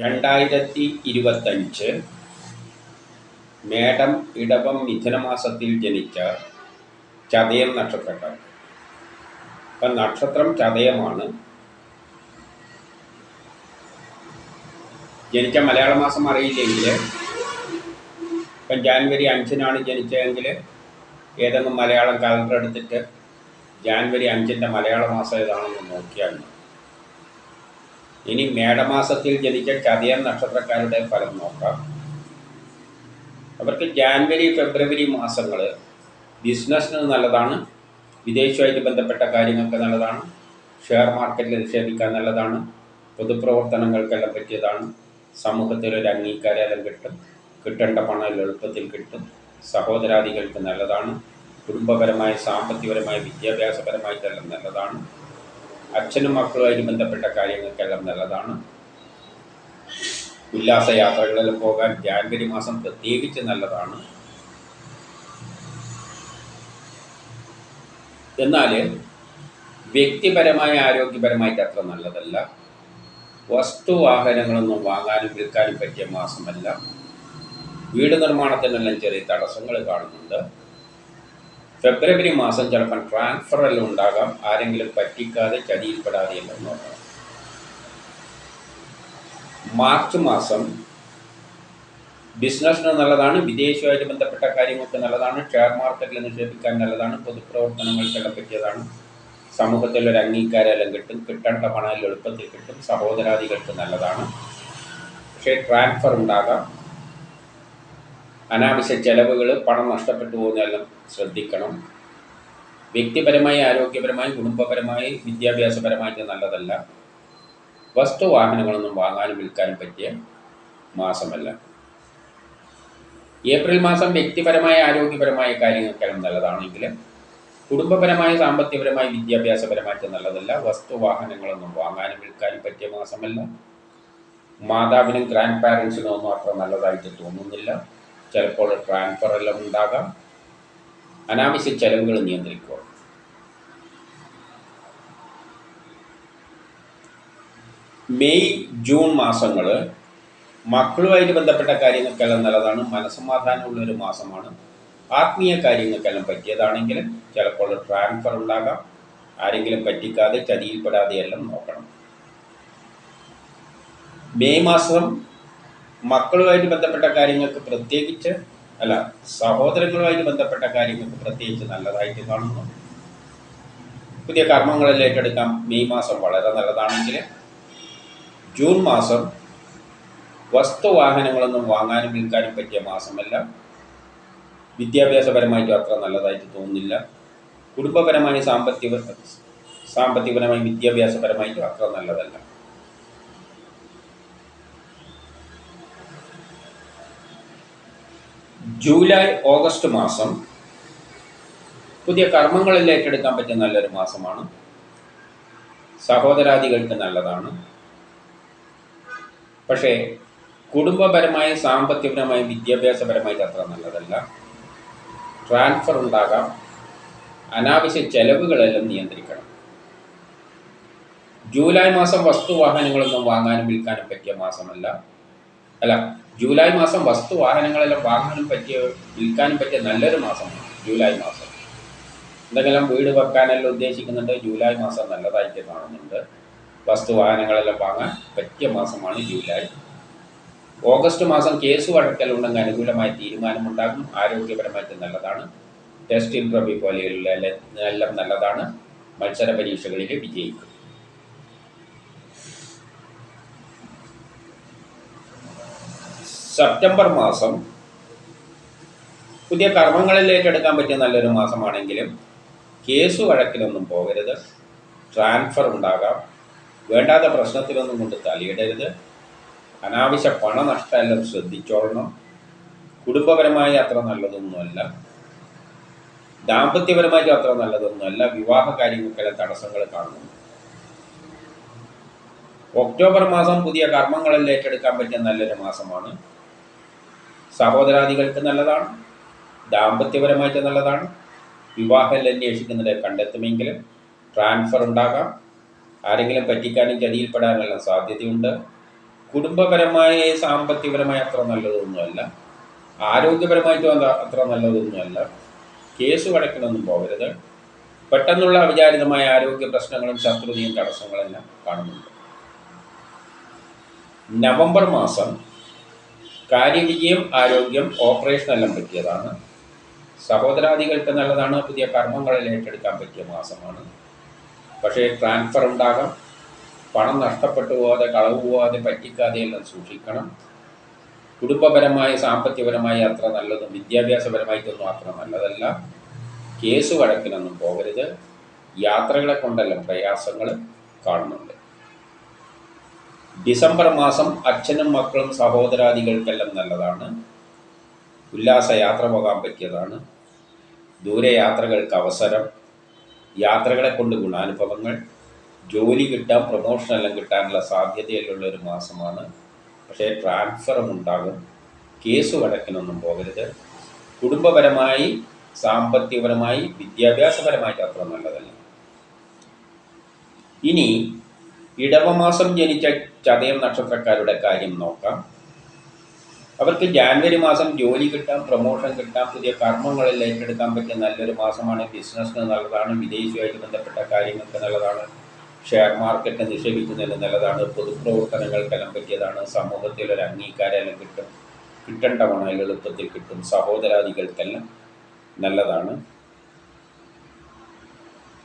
രണ്ടായിരത്തി ഇരുപത്തഞ്ച് മേടം ഇടവം മിഥുനമാസത്തിൽ ജനിച്ച ചതയം നക്ഷത്രക്കാർ അപ്പം നക്ഷത്രം ചതയമാണ്. ജനിച്ച മലയാള മാസം അറിയില്ലെങ്കിൽ ഇപ്പം ജാനുവരി അഞ്ചിനാണ് ജനിച്ചതെങ്കിൽ ഏതെങ്കിലും മലയാളം കലണ്ടർ എടുത്തിട്ട് ജാനുവരി അഞ്ചിന്റെ മലയാള മാസം ഏതാണെന്ന് നോക്കിയാൽ മതി. ഇനി മേടമാസത്തിൽ ജനിച്ച ചതയം നക്ഷത്രക്കാരുടെ ഫലം നോക്കാം. അവർക്ക് ജാനുവരി ഫെബ്രുവരി മാസങ്ങൾ ബിസിനസ്സിന് നല്ലതാണ് വിദേശവുമായിട്ട് ബന്ധപ്പെട്ട കാര്യങ്ങൾക്ക് നല്ലതാണ് ഷെയർ മാർക്കറ്റിൽ നിക്ഷേപിക്കാൻ നല്ലതാണ് പൊതുപ്രവർത്തനങ്ങൾക്കെല്ലാം പറ്റിയതാണ് സമൂഹത്തിൽ ഒരു അംഗീകാരം കിട്ടും കിട്ടേണ്ട പണം എളുപ്പത്തിൽ കിട്ടും സഹോദരാദികൾക്ക് നല്ലതാണ് കുടുംബപരമായ സാമ്പത്തികപരമായ വിദ്യാഭ്യാസപരമായിട്ടെല്ലാം നല്ലതാണ്. അച്ഛനും മക്കളുമായി ബന്ധപ്പെട്ട കാര്യങ്ങൾക്കെല്ലാം നല്ലതാണ്. ഉല്ലാസയാത്രകളിൽ പോകാൻ ജാനുവരി മാസം പ്രത്യേകിച്ച് നല്ലതാണ്. എന്നാൽ വ്യക്തിപരമായ ആരോഗ്യപരമായിട്ട് അത്ര നല്ലതല്ല. വസ്തുവാഹനങ്ങളൊന്നും വാങ്ങാനും വിൽക്കാനും പറ്റിയ മാസമല്ല. വീട് നിർമ്മാണത്തിനെല്ലാം ചെറിയ തടസ്സങ്ങൾ കാണുന്നുണ്ട്. ഫെബ്രുവരി മാസം ചിലപ്പം ട്രാൻസ്ഫർ എല്ലാം ഉണ്ടാകാം. ആരെങ്കിലും പറ്റിക്കാതെ ചതിയിൽപ്പെടാതെ എല്ലാം നോക്കണം മാർച്ച് മാസം ബിസിനസ്സിന് നല്ലതാണ് വിദേശവുമായിട്ട് ബന്ധപ്പെട്ട കാര്യങ്ങൾക്ക് നല്ലതാണ് ഷെയർ മാർക്കറ്റിൽ നിക്ഷേപിക്കാൻ നല്ലതാണ് പൊതുപ്രവർത്തനങ്ങൾക്കെല്ലാം പറ്റിയതാണ് സമൂഹത്തിൽ ഒരു അംഗീകാരമെല്ലാം കിട്ടും കിട്ടേണ്ട പണം എളുപ്പത്തിൽ കിട്ടും സഹോദരാദികൾക്ക് നല്ലതാണ്. പക്ഷേ ട്രാൻസ്ഫർ ഉണ്ടാകാം. അനാവശ്യ ചെലവുകൾ പണം നഷ്ടപ്പെട്ടു പോകുന്നതെല്ലാം ശ്രദ്ധിക്കണം. വ്യക്തിപരമായി ആരോഗ്യപരമായി കുടുംബപരമായി വിദ്യാഭ്യാസപരമായിട്ട് നല്ലതല്ല. വസ്തു വാഹനങ്ങളൊന്നും വാങ്ങാനും വിൽക്കാനും പറ്റിയ മാസമല്ല. ഏപ്രിൽ മാസം വ്യക്തിപരമായ ആരോഗ്യപരമായ കാര്യങ്ങൾക്കെല്ലാം നല്ലതാണെങ്കിൽ കുടുംബപരമായ സാമ്പത്തികപരമായി വിദ്യാഭ്യാസപരമായിട്ട് നല്ലതല്ല. വസ്തു വാഹനങ്ങളൊന്നും വാങ്ങാനും വിൽക്കാനും പറ്റിയ മാസമല്ല. മാതാവിനും ഗ്രാൻഡ് പാരൻസിനും ഒന്നും അത്ര നല്ലതായിട്ട് തോന്നുന്നില്ല. ചിലപ്പോൾ ട്രാൻസ്ഫർ എല്ലാം ഉണ്ടാകാം. അനാവശ്യ ചെലവുകൾ നിയന്ത്രിക്കുക. മെയ് ജൂൺ മാസങ്ങൾ മക്കളുമായിട്ട് ബന്ധപ്പെട്ട കാര്യങ്ങൾക്കെല്ലാം നല്ലതാണ്. മനസ്സമാധാനമുള്ള ഒരു മാസമാണ്. ആത്മീയ കാര്യങ്ങൾക്കെല്ലാം പറ്റിയതാണെങ്കിൽ ചിലപ്പോൾ ട്രാൻസ്ഫർ ഉണ്ടാകാം. ആരെങ്കിലും പറ്റിക്കാതെ ചതിയിൽപ്പെടാതെ എല്ലാം നോക്കണം. മെയ് മാസം മക്കളുമായിട്ട് ബന്ധപ്പെട്ട കാര്യങ്ങൾക്ക് പ്രത്യേകിച്ച് അല്ല സഹോദരങ്ങളുമായിട്ട് ബന്ധപ്പെട്ട കാര്യങ്ങൾക്ക് പ്രത്യേകിച്ച് നല്ലതായിട്ട് കാണുന്നു. പുതിയ കർമ്മങ്ങളിൽ ഏറ്റെടുക്കാം. മെയ് മാസം വളരെ നല്ലതാണെങ്കിൽ ജൂൺ മാസം വസ്തുവാഹനങ്ങളൊന്നും വാങ്ങാനും വിൽക്കാനും പറ്റിയ മാസമല്ല. വിദ്യാഭ്യാസപരമായിട്ടും അത്ര നല്ലതായിട്ട് തോന്നുന്നില്ല. കുടുംബപരമായി സാമ്പത്തിക സാമ്പത്തികപരമായി വിദ്യാഭ്യാസപരമായിട്ടും അത്ര നല്ലതല്ല. ജൂലൈ ഓഗസ്റ്റ് മാസം. പുതിയ കർമ്മങ്ങളിൽ ഏറ്റെടുക്കാൻ പറ്റിയ നല്ലൊരു മാസമാണ്. സഹോദരാദികൾക്ക് നല്ലതാണ്. പക്ഷേ കുടുംബപരമായി സാമ്പത്തികപരമായി വിദ്യാഭ്യാസപരമായിട്ട് അത്ര നല്ലതല്ല. ട്രാൻസ്ഫർ ഉണ്ടാകാം. അനാവശ്യ ചെലവുകളെല്ലാം നിയന്ത്രിക്കണം. ജൂലൈ മാസം വസ്തുവാഹനങ്ങളൊന്നും വാങ്ങാനും വിൽക്കാനും പറ്റിയ മാസമല്ല. അല്ല ജൂലൈ മാസം വസ്തു വാഹനങ്ങളെല്ലാം വാങ്ങാനും പറ്റിയ വിൽക്കാനും പറ്റിയ നല്ലൊരു മാസമാണ് ജൂലൈ മാസം. എന്തെങ്കിലും വീട് വെക്കാനെല്ലാം ഉദ്ദേശിക്കുന്നുണ്ട്. ജൂലൈ മാസം നല്ലതായിട്ട് കാണുന്നുണ്ട് വസ്തു വാഹനങ്ങളെല്ലാം വാങ്ങാൻ പറ്റിയ മാസമാണ് ജൂലൈ. ഓഗസ്റ്റ് മാസം കേസ് വഴക്കലുണ്ടെങ്കിൽ അനുകൂലമായ തീരുമാനമുണ്ടാകും. ആരോഗ്യപരമായിട്ട് നല്ലതാണ്. ടെസ്റ്റ് ഇന്റർവ്യൂ പോലെയുള്ള എല്ലാം നല്ലതാണ്. മത്സര പരീക്ഷകളിൽ വിജയിക്കും. സെപ്റ്റംബർ മാസം പുതിയ കർമ്മങ്ങളിൽ ഏറ്റെടുക്കാൻ പറ്റിയ നല്ലൊരു മാസമാണെങ്കിലും കേസ് വഴക്കിലൊന്നും പോകരുത്. ട്രാൻസ്ഫർ ഉണ്ടാകാം. വേണ്ടാത്ത പ്രശ്നത്തിലൊന്നും കൊണ്ട് തലയിടരുത്. അനാവശ്യ പണനഷ്ടമെല്ലാം ശ്രദ്ധിച്ചോളണം. കുടുംബപരമായി അത്ര നല്ലതൊന്നുമല്ല. ദാമ്പത്യപരമായിട്ടും അത്ര നല്ലതൊന്നുമല്ല. വിവാഹ കാര്യങ്ങൾക്കെല്ലാം തടസ്സങ്ങൾ കാണുന്നു. ഒക്ടോബർ മാസം പുതിയ കർമ്മങ്ങളിൽ ഏറ്റെടുക്കാൻ പറ്റിയ നല്ലൊരു മാസമാണ് സഹോദരാദികൾക്ക് നല്ലതാണ് ദാമ്പത്യപരമായിട്ട് നല്ലതാണ്. വിവാഹം അന്വേഷിക്കുന്നത് കണ്ടെത്തുമെങ്കിലും ട്രാൻസ്ഫർ ഉണ്ടാകാം. ആരെങ്കിലും പറ്റിക്കാനും ചതിയിൽപ്പെടാനെല്ലാം സാധ്യതയുണ്ട്. കുടുംബപരമായ സാമ്പത്തികപരമായ അത്ര നല്ലതൊന്നുമല്ല. ആരോഗ്യപരമായിട്ടും അത് അത്ര നല്ലതൊന്നുമല്ല. കേസ് വഴക്കിനൊന്നും പോകരുത്. പെട്ടെന്നുള്ള അവിചാരിതമായ ആരോഗ്യ പ്രശ്നങ്ങളും ശത്രുതയും തടസ്സങ്ങളെല്ലാം കാണുന്നുണ്ട്. നവംബർ മാസം കാര്യവിജയം ആരോഗ്യം ഓപ്പറേഷനെല്ലാം പറ്റിയതാണ്. സഹോദരാദികൾക്ക് നല്ലതാണ് പുതിയ കർമ്മങ്ങളിൽ ഏറ്റെടുക്കാൻ പറ്റിയ മാസമാണ്. പക്ഷേ ട്രാൻസ്ഫർ ഉണ്ടാകാം. പണം നഷ്ടപ്പെട്ടു പോകാതെ കളവ് പോകാതെ പറ്റിക്കാതെ എല്ലാം സൂക്ഷിക്കണം. കുടുംബപരമായി സാമ്പത്തികപരമായി അത്ര നല്ലതും വിദ്യാഭ്യാസപരമായിട്ടൊന്നും അത്ര നല്ലതല്ല. കേസ് വഴക്കിനൊന്നും പോകരുത്. യാത്രകളെ കൊണ്ടെല്ലാം പ്രയാസങ്ങൾ കാണുന്നുണ്ട്. ഡിസംബർ മാസം അച്ഛനും മക്കളും സഹോദരാദികൾക്കെല്ലാം നല്ലതാണ്. ഉല്ലാസ യാത്ര പോകാൻ പറ്റിയതാണ്. ദൂരയാത്രകൾക്ക് അവസരം യാത്രകളെ കൊണ്ട് ഗുണാനുഭവങ്ങൾ ജോലി കിട്ടാൻ പ്രൊമോഷൻ എല്ലാം കിട്ടാനുള്ള സാധ്യതയിലുള്ള ഒരു മാസമാണ്. പക്ഷേ ട്രാൻസ്ഫറും ഉണ്ടാകും. കേസ് വഴക്കിനൊന്നും പോകരുത്. കുടുംബപരമായി സാമ്പത്തികപരമായി വിദ്യാഭ്യാസപരമായിട്ട് അത്ര നല്ലതല്ല. ഇനി ഇടവമാസം ജനിച്ച ചതയം നക്ഷത്രക്കാരുടെ കാര്യം നോക്കാം. അവർക്ക് ജാനുവരി മാസം ജോലി കിട്ടാം പ്രൊമോഷൻ കിട്ടാം പുതിയ കർമ്മങ്ങളിൽ ഏറ്റെടുക്കാൻ പറ്റിയ നല്ലൊരു മാസമാണ്. ബിസിനസ്സിന് നല്ലതാണ് വിദേശിയുമായിട്ട് ബന്ധപ്പെട്ട കാര്യങ്ങൾക്ക് നല്ലതാണ്. ഷെയർ മാർക്കറ്റ് നിക്ഷേപിക്കുന്നതിന് നല്ലതാണ്. പൊതുപ്രവർത്തനങ്ങൾക്കെല്ലാം പറ്റിയതാണ്. സമൂഹത്തിൽ ഒരു അംഗീകാരമെല്ലാം കിട്ടും. കിട്ടേണ്ട പണം എളുപ്പത്തിൽ കിട്ടും. സഹോദരാദികൾക്കെല്ലാം നല്ലതാണ്.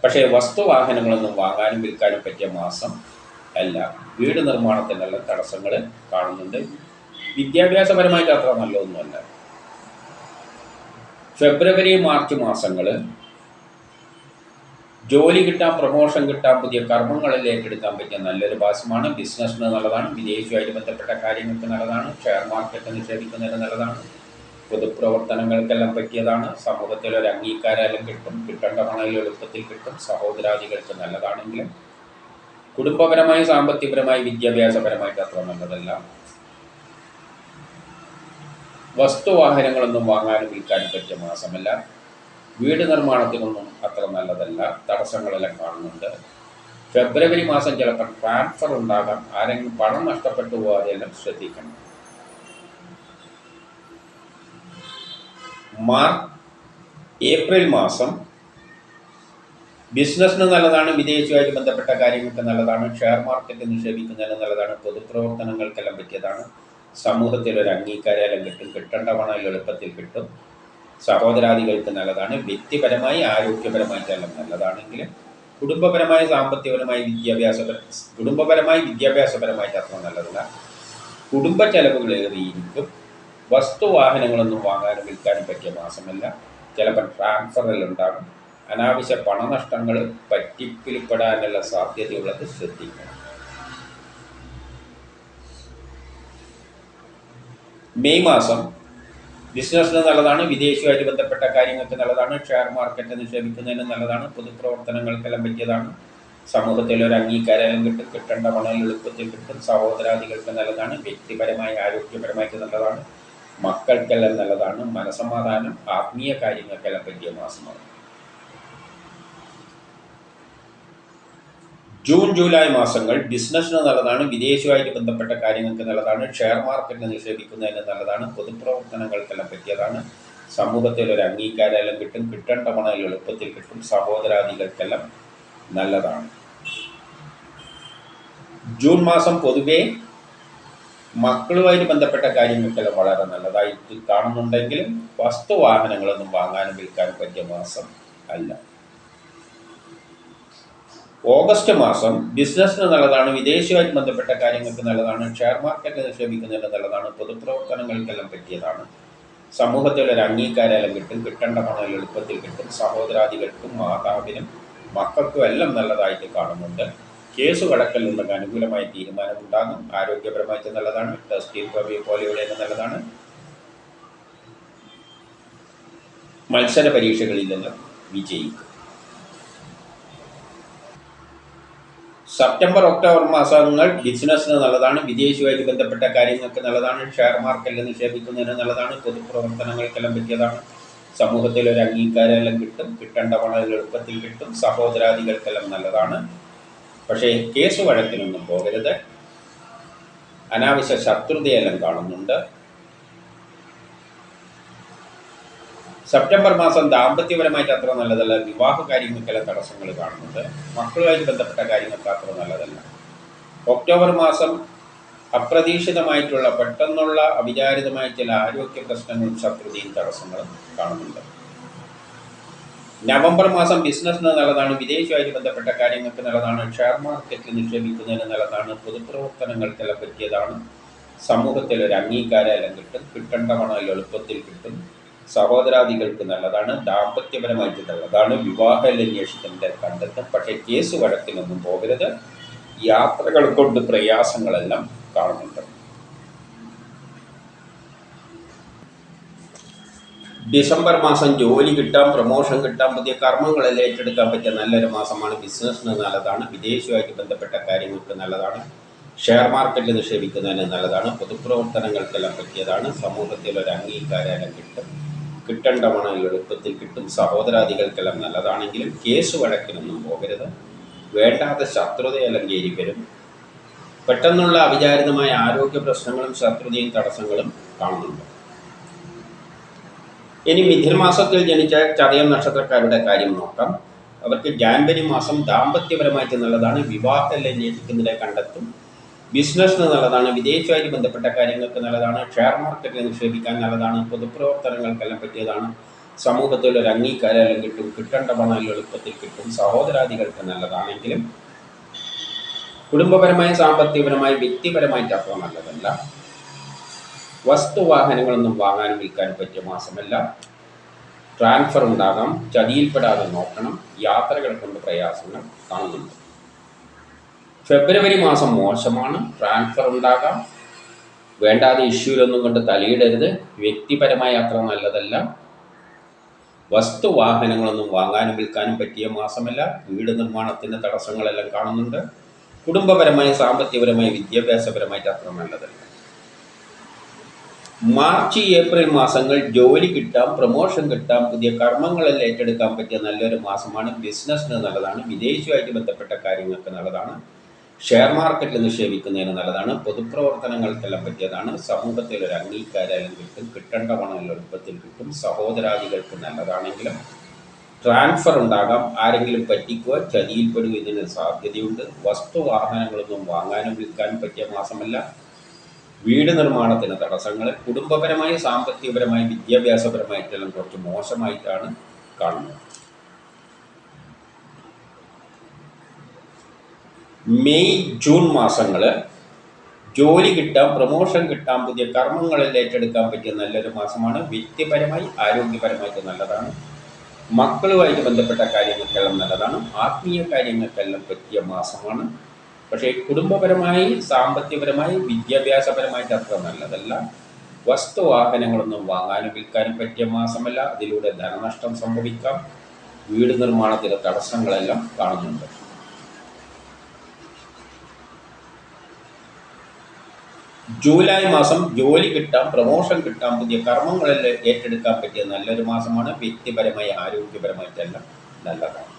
പക്ഷേ വസ്തുവാഹനങ്ങളൊന്നും വാങ്ങാനും വിൽക്കാനും പറ്റിയ മാസം അല്ല വീട് നിർമ്മാണത്തിനുള്ള തടസ്സങ്ങൾ കാണുന്നുണ്ട്. വിദ്യാഭ്യാസപരമായിട്ട് അത്ര നല്ലതൊന്നുമല്ല. ഫെബ്രുവരി മാർച്ച് മാസങ്ങൾ ജോലി കിട്ടാൻ പ്രൊമോഷൻ കിട്ടാൻ പുതിയ കർമ്മങ്ങളിൽ ഏറ്റെടുക്കാൻ പറ്റിയ നല്ലൊരു മാസമാണ് ബിസിനസ്സിന് നല്ലതാണ്. വിദേശവുമായിട്ട് ബന്ധപ്പെട്ട കാര്യങ്ങൾക്ക് നല്ലതാണ്. ഷെയർ മാർക്കറ്റ് നിക്ഷേപിക്കുന്നതിന് നല്ലതാണ്. പൊതുപ്രവർത്തനങ്ങൾക്കെല്ലാം പറ്റിയതാണ്. സമൂഹത്തിൽ ഒരു അംഗീകാരം കിട്ടും. കിട്ടേണ്ട പണം എളുപ്പത്തിൽ കിട്ടും. സഹോദരാദികൾക്ക് നല്ലതാണെങ്കിലും കുടുംബപരമായി സാമ്പത്തികപരമായി വിദ്യാഭ്യാസപരമായിട്ട് അത്ര നല്ലതല്ല. വസ്തുവാഹനങ്ങളൊന്നും വാങ്ങാനും വിൽക്കാനും പറ്റിയ മാസമല്ല. വീട് നിർമ്മാണത്തിനൊന്നും അത്ര നല്ലതല്ല. തടസ്സങ്ങളെല്ലാം കാണുന്നുണ്ട്. ഫെബ്രുവരി മാസം ചിലപ്പോൾ ട്രാൻസ്ഫർ ഉണ്ടാകാം. ആരെങ്കിലും പണം നഷ്ടപ്പെട്ടു പോകാതെ എല്ലാം ശ്രദ്ധിക്കണം. മാർ ഏപ്രിൽ മാസം ബിസിനസ്സിന് നല്ലതാണ് വിദേശവുമായിട്ട് ബന്ധപ്പെട്ട കാര്യങ്ങൾക്ക് നല്ലതാണ് ഷെയർ മാർക്കറ്റ് നിക്ഷേപിക്കുന്നതിന് നല്ലതാണ് പൊതുപ്രവർത്തനങ്ങൾക്കെല്ലാം പറ്റിയതാണ്. സമൂഹത്തിൽ ഒരു അംഗീകാരം കിട്ടും കിട്ടേണ്ട പണം എളുപ്പത്തിൽ കിട്ടും. സഹോദരാദികൾക്ക് നല്ലതാണ് വ്യക്തിപരമായി ആരോഗ്യപരമായിട്ടെല്ലാം നല്ലതാണെങ്കിൽ കുടുംബപരമായി സാമ്പത്തികപരമായി വിദ്യാഭ്യാസപര കുടുംബപരമായി വിദ്യാഭ്യാസപരമായിട്ട് അത്ര നല്ലതല്ല. കുടുംബ ചെലവുകൾ ഏറിയിരിക്കും. വസ്തുവാഹനങ്ങളൊന്നും വാങ്ങാനും വിൽക്കാനും പറ്റിയ മാസമല്ല. ചിലപ്പോൾ ട്രാൻസ്ഫറിൽ ഉണ്ടാകും. അനാവശ്യ പണനഷ്ടങ്ങൾ പറ്റിപ്പിൽപ്പെടാനുള്ള സാധ്യതയുള്ളത് ശ്രദ്ധിക്കണം. മെയ് മാസം ബിസിനസ്സിന് നല്ലതാണ് വിദേശവുമായിട്ട് ബന്ധപ്പെട്ട കാര്യങ്ങൾക്ക് നല്ലതാണ് ഷെയർ മാർക്കറ്റ് നിക്ഷേപിക്കുന്നതിന് നല്ലതാണ് പൊതുപ്രവർത്തനങ്ങൾക്കെല്ലാം പറ്റിയതാണ്. സമൂഹത്തിൽ ഒരു അംഗീകാരം കിട്ടും കിട്ടേണ്ട പണം എളുപ്പത്തിൽ കിട്ടും സഹോദരാദികൾക്ക് നല്ലതാണ് വ്യക്തിപരമായി ആരോഗ്യപരമായിട്ട് നല്ലതാണ് മക്കൾക്കെല്ലാം നല്ലതാണ് മനസമാധാനം ആത്മീയ കാര്യങ്ങൾക്കെല്ലാം പറ്റിയ മാസമാണ്. ജൂൺ ജൂലൈ മാസങ്ങൾ ബിസിനസ്സിന് നല്ലതാണ് വിദേശവുമായിട്ട് ബന്ധപ്പെട്ട കാര്യങ്ങൾക്ക് നല്ലതാണ് ഷെയർ മാർക്കറ്റിന് നിക്ഷേപിക്കുന്നതിന് നല്ലതാണ് പൊതുപ്രവർത്തനങ്ങൾക്കെല്ലാം പറ്റിയതാണ്. സമൂഹത്തിൽ ഒരു അംഗീകാരമെല്ലാം കിട്ടും കിട്ടേണ്ട പണം എളുപ്പത്തിൽ കിട്ടും സഹോദരാദികൾക്കെല്ലാം നല്ലതാണ്. ജൂൺ മാസം പൊതുവേ മക്കളുമായിട്ട് ബന്ധപ്പെട്ട കാര്യങ്ങൾക്കെല്ലാം വളരെ നല്ലതായിട്ട് കാണുന്നുണ്ടെങ്കിലും വസ്തുവാഹനങ്ങളൊന്നും വാങ്ങാനും വിൽക്കാനും പറ്റിയ മാസം അല്ല. ഓഗസ്റ്റ് മാസം ബിസിനസ്സിന് നല്ലതാണ് വിദേശവുമായിട്ട് ബന്ധപ്പെട്ട കാര്യങ്ങൾക്ക് നല്ലതാണ് ഷെയർ മാർക്കറ്റ് നിക്ഷേപിക്കുന്നതിന് നല്ലതാണ് പൊതുപ്രവർത്തനങ്ങൾക്കെല്ലാം പറ്റിയതാണ്. സമൂഹത്തിൽ ഒരു അംഗീകാരം കിട്ടും കിട്ടേണ്ട പണം എളുപ്പത്തിൽ കിട്ടും സഹോദരാദികൾക്കും മാതാവിനും മക്കൾക്കും എല്ലാം നല്ലതായിട്ട് കാണുന്നുണ്ട്. കേസ് കടക്കൽ നിങ്ങൾക്ക് അനുകൂലമായ തീരുമാനമുണ്ടാകും ആരോഗ്യപരമായിട്ട് നല്ലതാണ് ടെസ്റ്റിൽ ഇന്റർവ്യൂ പോലെയുള്ള നല്ലതാണ്. മത്സര പരീക്ഷകളിൽ നിന്ന് വിജയിക്കും. സെപ്റ്റംബർ ഒക്ടോബർ മാസങ്ങൾ ബിസിനസ്സിന് നല്ലതാണ് വിദേശവുമായിട്ട് ബന്ധപ്പെട്ട കാര്യങ്ങൾക്ക് നല്ലതാണ് ഷെയർ മാർക്കറ്റിൽ നിക്ഷേപിക്കുന്നതിന് നല്ലതാണ് പൊതുപ്രവർത്തനങ്ങൾക്കെല്ലാം പറ്റിയതാണ്. സമൂഹത്തിൽ ഒരു അംഗീകാരമെല്ലാം കിട്ടും കിട്ടേണ്ട വളരെ എളുപ്പത്തിൽ കിട്ടും സഹോദരാദികൾക്കെല്ലാം നല്ലതാണ്. പക്ഷേ കേസ് വഴക്കിനൊന്നും പോകരുത്. അനാവശ്യ ശത്രുതയെല്ലാം കാണുന്നുണ്ട്. സെപ്റ്റംബർ മാസം ദാമ്പത്യപരമായിട്ട് അത്ര നല്ലതല്ല. വിവാഹ കാര്യങ്ങൾക്കെല്ലാം തടസ്സങ്ങൾ കാണുന്നുണ്ട്. മക്കളുമായിട്ട് ബന്ധപ്പെട്ട കാര്യങ്ങൾക്ക് അത്ര നല്ലതല്ല. ഒക്ടോബർ മാസം അപ്രതീക്ഷിതമായിട്ടുള്ള പെട്ടെന്നുള്ള അവിചാരിതമായ ചില ആരോഗ്യ പ്രശ്നങ്ങളും ശത്രുതയും തടസ്സങ്ങളും കാണുന്നുണ്ട്. നവംബർ മാസം ബിസിനസ്സിന് നല്ലതാണ് വിദേശമായിട്ട് ബന്ധപ്പെട്ട കാര്യങ്ങൾക്ക് നല്ലതാണ് ഷെയർ മാർക്കറ്റിൽ നിക്ഷേപിക്കുന്നതിന് നല്ലതാണ് പൊതുപ്രവർത്തനങ്ങൾക്കെല്ലാം പറ്റിയതാണ്. സമൂഹത്തിൽ ഒരു അംഗീകാരം എല്ലാം കിട്ടും കിട്ടേണ്ട എളുപ്പത്തിൽ കിട്ടും. സഹോദരാദികൾക്ക് നല്ലതാണ് ദാമ്പത്യപരമായിട്ട് നല്ലതാണ് വിവാഹം അന്വേഷിക്കുന്നതിന്റെ കണ്ടെത്തും പക്ഷേ കേസ് വഴക്കിനൊന്നും പോകരുത്. യാത്രകൾ കൊണ്ട് പ്രയാസങ്ങളെല്ലാം കാണുന്നുണ്ട്. ഡിസംബർ മാസം ജോലി കിട്ടാം പ്രൊമോഷൻ കിട്ടാം പുതിയ കർമ്മങ്ങളെല്ലാം ഏറ്റെടുക്കാൻ പറ്റിയ നല്ലൊരു മാസമാണ് ബിസിനസ്സിന് നല്ലതാണ് വിദേശവുമായിട്ട് ബന്ധപ്പെട്ട കാര്യങ്ങൾക്ക് നല്ലതാണ് ഷെയർ മാർക്കറ്റിൽ നിക്ഷേപിക്കുന്നതിന് നല്ലതാണ് പൊതുപ്രവർത്തനങ്ങൾക്കെല്ലാം പറ്റിയതാണ് സമൂഹത്തിൽ ഒരു അംഗീകാരം കിട്ടും. കിട്ടേണ്ട പണം എളുപ്പത്തിൽ കിട്ടും. സഹോദരാദികൾക്കെല്ലാം നല്ലതാണെങ്കിലും കേസ് വഴക്കിനൊന്നും പോകരുത്. വേണ്ടാത്ത കയറി വരും പെട്ടെന്നുള്ള അവിചാരിതമായ ആരോഗ്യ പ്രശ്നങ്ങളും ശത്രുതയും തടസ്സങ്ങളും കാണുന്നുണ്ട്. ഇനി മിഥുനമാസത്തിൽ ജനിച്ച ചതയം നക്ഷത്രക്കാരുടെ കാര്യം നോക്കാം. അവർക്ക് ജാൻവരി മാസം ദാമ്പത്യപരമായിട്ട് നല്ലതാണ്. വിവാഹ അന്വേഷിക്കുന്നതിനെ കണ്ടെത്തും. ബിസിനസ്സിന് നല്ലതാണ് വിദേശമായി ബന്ധപ്പെട്ട കാര്യങ്ങൾക്ക് നല്ലതാണ് ഷെയർ മാർക്കറ്റിൽ നിക്ഷേപിക്കാൻ നല്ലതാണ് പൊതുപ്രവർത്തനങ്ങൾക്കെല്ലാം പറ്റിയതാണ്. സമൂഹത്തിൽ ഒരു അംഗീകാരം കിട്ടും കിട്ടേണ്ട പണം എളുപ്പത്തിൽ കിട്ടും സഹോദരാദികൾക്ക് നല്ലതാണെങ്കിലും കുടുംബപരമായി സാമ്പത്തികപരമായി വ്യക്തിപരമായിട്ട് അത്ര നല്ലതല്ല. വസ്തുവാഹനങ്ങളൊന്നും വാങ്ങാനും വിൽക്കാനും പറ്റിയ മാസമല്ല. ട്രാൻസ്ഫർ ഉണ്ടാകാം ചതിയിൽപ്പെടാതെ നോക്കണം യാത്രകൾ കൊണ്ട് പ്രയാസങ്ങൾ കാണുന്നുണ്ട്. ഫെബ്രുവരി മാസം മോശമാണ്. ട്രാൻസ്ഫർ ഉണ്ടാകാം. വേണ്ടാതെ ഇഷ്യൂലൊന്നും കൊണ്ട് തലയിടരുത്. വ്യക്തിപരമായ അത്ര നല്ലതല്ല. വസ്തുവാഹനങ്ങളൊന്നും വാങ്ങാനും വിൽക്കാനും പറ്റിയ മാസമല്ല. വീട് നിർമ്മാണത്തിന്റെ തടസ്സങ്ങളെല്ലാം കാണുന്നുണ്ട്. കുടുംബപരമായി സാമ്പത്തികപരമായി വിദ്യാഭ്യാസപരമായിട്ട് അത്ര നല്ലതല്ല. മാർച്ച് ഏപ്രിൽ മാസങ്ങൾ ജോലി കിട്ടാം പ്രൊമോഷൻ കിട്ടാം പുതിയ കർമ്മങ്ങളെല്ലാം ഏറ്റെടുക്കാൻ പറ്റിയ നല്ലൊരു മാസമാണ്. ബിസിനസ്സിന് നല്ലതാണ്. വിദേശവുമായിട്ട് ബന്ധപ്പെട്ട കാര്യങ്ങൾക്ക് നല്ലതാണ്. ഷെയർ മാർക്കറ്റിൽ നിക്ഷേപിക്കുന്നതിന് നല്ലതാണ്. പൊതുപ്രവർത്തനങ്ങൾക്കെല്ലാം പറ്റിയതാണ്. സമൂഹത്തിൽ ഒരു അംഗീകാരം കിട്ടും കിട്ടേണ്ട പണം എളുപ്പത്തിൽ കിട്ടും. സഹോദരാദികൾക്ക് നല്ലതാണെങ്കിലും ട്രാൻസ്ഫർ ഉണ്ടാകാം. ആരെങ്കിലും പറ്റിക്കുക ചതിയിൽപ്പെടുക ഇതിന് സാധ്യതയുണ്ട്. വസ്തു വാഹനങ്ങളൊന്നും വാങ്ങാനും വിൽക്കാനും പറ്റിയ മാസമല്ല. വീട് നിർമ്മാണത്തിന് തടസ്സങ്ങൾ കുടുംബപരമായി സാമ്പത്തികപരമായി വിദ്യാഭ്യാസപരമായിട്ടെല്ലാം കുറച്ച് മോശമായിട്ടാണ് കാണുന്നത്. മെയ് ജൂൺ മാസങ്ങൾ ജോലി കിട്ടാം പ്രമോഷൻ കിട്ടാം പുതിയ കർമ്മങ്ങളിൽ ഏറ്റെടുക്കാൻ പറ്റിയ നല്ലൊരു മാസമാണ്. വ്യക്തിപരമായി ആരോഗ്യപരമായിട്ട് നല്ലതാണ്. മക്കളുമായിട്ട് ബന്ധപ്പെട്ട കാര്യങ്ങൾക്കെല്ലാം നല്ലതാണ്. ആത്മീയ കാര്യങ്ങൾക്കെല്ലാം പറ്റിയ മാസമാണ്. പക്ഷേ കുടുംബപരമായി സാമ്പത്തികപരമായി വിദ്യാഭ്യാസപരമായിട്ട് അത്ര നല്ലതല്ല. വസ്തുവാഹനങ്ങളൊന്നും വാങ്ങാനും വിൽക്കാനും പറ്റിയ മാസമല്ല. അതിലൂടെ ധനനഷ്ടം സംഭവിക്കാം. വീട് നിർമ്മാണത്തിലെ തടസ്സങ്ങളെല്ലാം കാണുന്നുണ്ട്. ജൂലൈ മാസം ജോലി കിട്ടാം പ്രമോഷൻ കിട്ടാം പുതിയ കർമ്മങ്ങളിൽ ഏറ്റെടുക്കാൻ പറ്റിയ നല്ലൊരു മാസമാണ്. വ്യക്തിപരമായി ആരോഗ്യപരമായിട്ടെല്ലാം നല്ലതാണ്.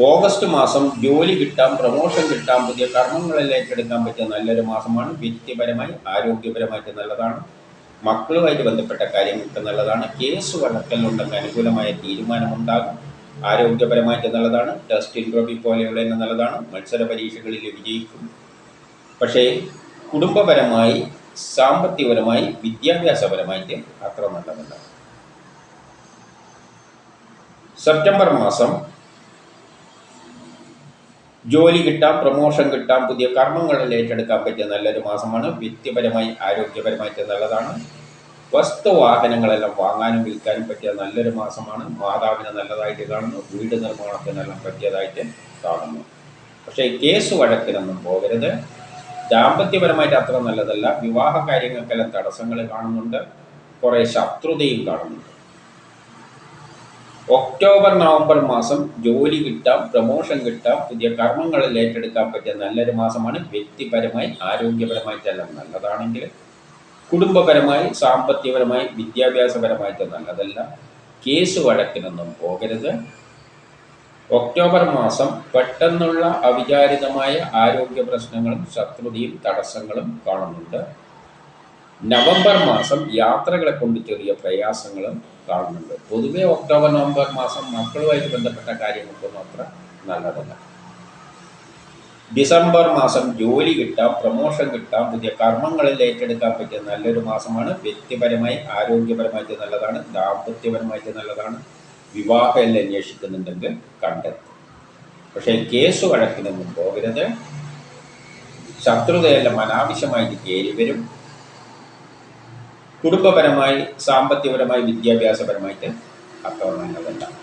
ഓഗസ്റ്റ് മാസം ജോലി കിട്ടാം പ്രമോഷൻ കിട്ടാം പുതിയ കർമ്മങ്ങളിൽ ഏറ്റെടുക്കാൻ പറ്റിയ നല്ലൊരു മാസമാണ്. വ്യക്തിപരമായി ആരോഗ്യപരമായിട്ട് നല്ലതാണ്. മക്കളുമായിട്ട് ബന്ധപ്പെട്ട കാര്യങ്ങൾക്ക് നല്ലതാണ്. കേസ് വഴക്കലുണ്ടെങ്കിൽ അനുകൂലമായ തീരുമാനമുണ്ടാകും. ആരോഗ്യപരമായിട്ട് നല്ലതാണ്. ടെസ്റ്റ് ട്രോഫി പോലെയുള്ള നല്ലതാണ്. മത്സര പരീക്ഷകളിൽ വിജയിക്കും. പക്ഷേ കുടുംബപരമായി സാമ്പത്തികപരമായി വിദ്യാഭ്യാസപരമായിട്ട് അത്ര നല്ലതല്ല. സെപ്റ്റംബർ മാസം. ജോലി കിട്ടാം പ്രൊമോഷൻ കിട്ടാം പുതിയ കർമ്മങ്ങളിൽ ഏറ്റെടുക്കാൻ പറ്റിയ നല്ലൊരു മാസമാണ്. വ്യക്തിപരമായി ആരോഗ്യപരമായിട്ട് നല്ലതാണ്. വസ്തുവാഹനങ്ങളെല്ലാം വാങ്ങാനും വിൽക്കാനും പറ്റിയ നല്ലൊരു മാസമാണ്. മാതാവിന് നല്ലതായിട്ട് കാണുന്നു വീട് നിർമ്മാണത്തിനെല്ലാം പറ്റിയതായിട്ട് കാണുന്നു. പക്ഷേ കേസ് വഴക്കിനൊന്നും പോകരുത്. ദാമ്പത്യപരമായിട്ട് അത്ര നല്ലതല്ല. വിവാഹ കാര്യങ്ങൾക്കെല്ലാം തടസ്സങ്ങൾ കാണുന്നുണ്ട്. കുറേ ശത്രുതയും കാണുന്നുണ്ട്. ഒക്ടോബർ നവംബർ മാസം ജോലി കിട്ടാം പ്രൊമോഷൻ കിട്ടാം പുതിയ കർമ്മങ്ങളിൽ ഏറ്റെടുക്കാൻ പറ്റിയ നല്ലൊരു മാസമാണ്. വ്യക്തിപരമായി ആരോഗ്യപരമായിട്ടെല്ലാം നല്ലതാണെങ്കിൽ കുടുംബപരമായി സാമ്പത്തികപരമായി വിദ്യാഭ്യാസപരമായിട്ട് നല്ലതല്ല കേസ് വഴക്കിനൊന്നും പോകരുത്. ഒക്ടോബർ മാസം പെട്ടെന്നുള്ള അവിചാരിതമായ ആരോഗ്യ പ്രശ്നങ്ങളും ശത്രുതയും തടസ്സങ്ങളും കാണുന്നുണ്ട്. നവംബർ മാസം യാത്രകളെ കൊണ്ട് ചെറിയ പ്രയാസങ്ങളും കാണുന്നുണ്ട്. പൊതുവേ ഒക്ടോബർ നവംബർ മാസം മക്കളുമായിട്ട് ബന്ധപ്പെട്ട കാര്യങ്ങൾക്ക് മാത്രം നല്ലതല്ല. ഡിസംബർ മാസം ജോലി കിട്ടാം പ്രമോഷൻ കിട്ടാം പുതിയ കർമ്മങ്ങളിൽ ഏറ്റെടുക്കാൻ പറ്റിയ നല്ലൊരു മാസമാണ്. വ്യക്തിപരമായി ആരോഗ്യപരമായിട്ട് നല്ലതാണ് ദാമ്പത്യപരമായിട്ട് നല്ലതാണ് വിവാഹം അന്വേഷിക്കുന്നുണ്ടെങ്കിൽ കണ്ടെത്തും. പക്ഷേ കേസ് വഴക്കിനൊന്നും പോകരുത് ശത്രുതയെല്ലാം അനാവശ്യമായിട്ട് കയറി വരും. കുടുംബപരമായി സാമ്പത്തികപരമായി വിദ്യാഭ്യാസപരമായിട്ട് അത്ര നല്ലതല്ല